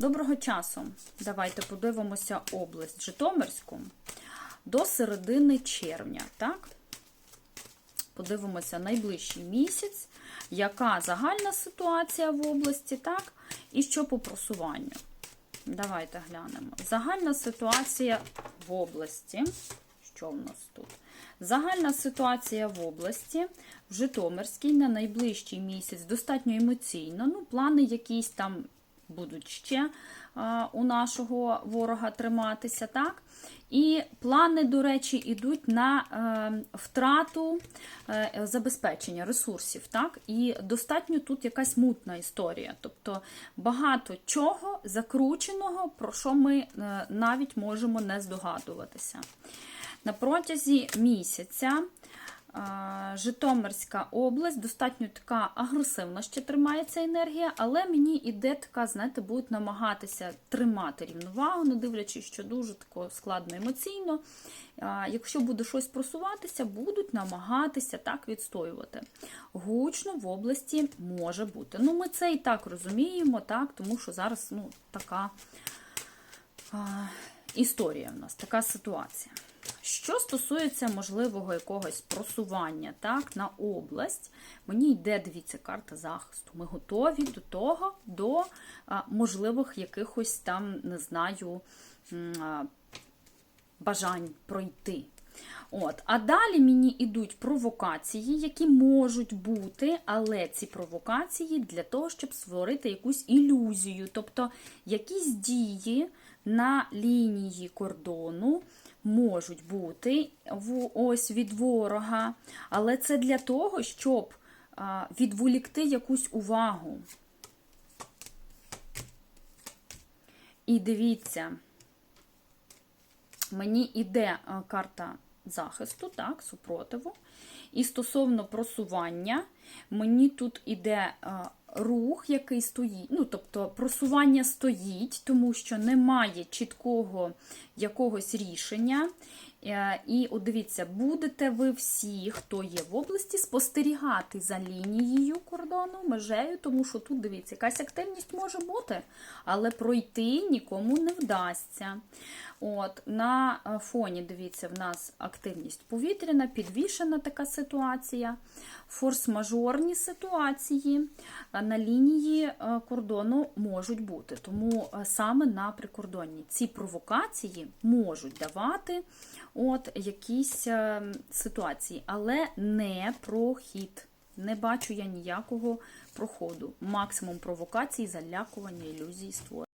Доброго часу. Давайте подивимося область Житомирську до середини червня. Так? Подивимося найближчий місяць, яка загальна ситуація в області, так? І що по просуванню. Давайте глянемо. Загальна ситуація в області. Що в нас тут? Загальна ситуація в області в Житомирській на найближчий місяць достатньо емоційно. Ну, плани якісь там будуть ще а, у нашого ворога триматися, так? І плани, до речі, йдуть на е, втрату е, забезпечення ресурсів, так? І достатньо тут якась мутна історія. Тобто багато чого закрученого, про що ми е, навіть можемо не здогадуватися. На протязі місяця Житомирська область достатньо така агресивна ще тримається енергія, але мені іде така, знаєте, будуть намагатися тримати рівновагу, не дивлячись, що дуже тако складно емоційно. Якщо буде щось просуватися, будуть намагатися так відстоювати. Гучно в області може бути. Ну, ми це і так розуміємо, так, тому що зараз ну, така історія в нас, така ситуація. Що стосується можливого якогось просування так, на область, мені йде, дивіться, карта захисту. Ми готові до того, до можливих якихось там, не знаю, бажань пройти. От. А далі мені йдуть провокації, які можуть бути, але ці провокації для того, щоб створити якусь ілюзію, тобто якісь дії на лінії кордону можуть бути ось від ворога, але це для того, щоб відволікти якусь увагу. І дивіться, мені йде карта захисту, так, супротиву. І стосовно просування, мені тут іде рух, який стоїть. Ну, тобто просування стоїть, тому що немає чіткого якогось рішення. Е, і от дивіться, будете ви всі, хто є в області, спостерігати за лінією кордону, межею, тому що тут, дивіться, якась активність може бути, але пройти нікому не вдасться. От, На е, фоні, дивіться, в нас активність повітряна, підвішена така ситуація, форс-мажорні ситуації е, на лінії кордону можуть бути. Тому саме на прикордонні ці провокації можуть давати от якісь е, ситуації, але не про хід. Не бачу я ніякого проходу. Максимум провокацій, залякування, ілюзій створення.